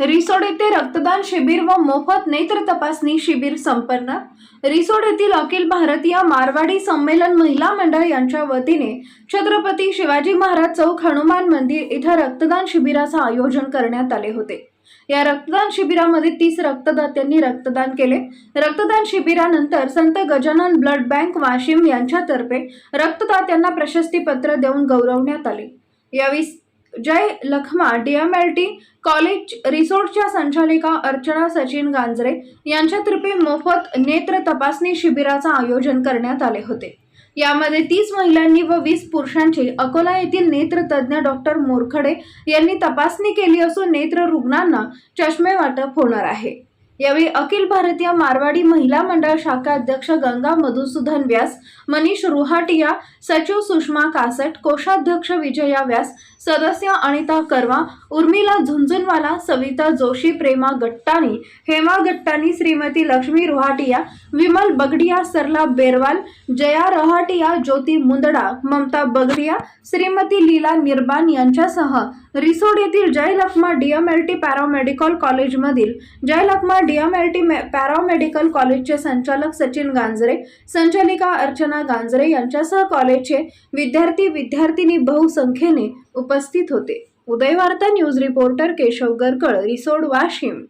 रिसोड येथे रक्तदान शिबिर व मोफत नेत्र तपासणी शिबिर संपन्न. रिसोड येथील अखिल भारतीय मारवाडी संमेलन महिला मंडळ यांच्या वतीने छत्रपती शिवाजी महाराज चौक हनुमान मंदिर इथं रक्तदान शिबिराचं आयोजन करण्यात आले होते. या रक्तदान शिबिरामध्ये तीस रक्तदात्यांनी रक्तदान केले. रक्तदान शिबिरानंतर संत गजानन ब्लड बँक वाशिम यांच्यातर्फे रक्तदात्यांना प्रशस्तीपत्र देऊन गौरवण्यात आले. यावेळी जय लखमा डीएमएलटी कॉलेज रिसोर्टच्या संचालिका अर्चना सचिन गांजरे यांच्यातर्फे मोफत नेत्र तपासणी शिबिराचं आयोजन करण्यात आले होते. यामध्ये तीस महिलांनी व वीस पुरुषांची अकोला येथील नेत्रतज्ज्ञ डॉक्टर मोरखडे यांनी तपासणी केली असून नेत्र रुग्णांना चष्मे वाटप होणार आहे. यावेळी अखिल भारतीय मारवाडी महिला मंडळ शाखा अध्यक्ष गंगा मधुसूदन व्यास मनीष रुहाटिया सचिव सुषमा कासट कोषाध्यक्ष विजया व्यास सदस्य अनिता करवा उर्मिला झुंझुनवाला सविता जोशी प्रेमा गट्टाणी हेमा गट्टाणी श्रीमती लक्ष्मी रुहाटिया विमल बगडिया सरला बेरवाल जया रहाटिया ज्योती मुंदडा ममता बगडिया श्रीमती लीला निर्बान यांच्यासह रिसोड येथील जय लखमा डीएमएलटी पॅरामेडिकल कॉलेजमधील जय लखमा डीएमएलटी पॅरामेडिकल कॉलेजचे संचालक सचिन गांजरे संचालिका अर्चना गांजरे यांच्यासह कॉलेजचे विद्यार्थी विद्यार्थिनी बहुसंख्येने उपस्थित होते. Udayvarta news reporter Keshav Garkal Risod Washim.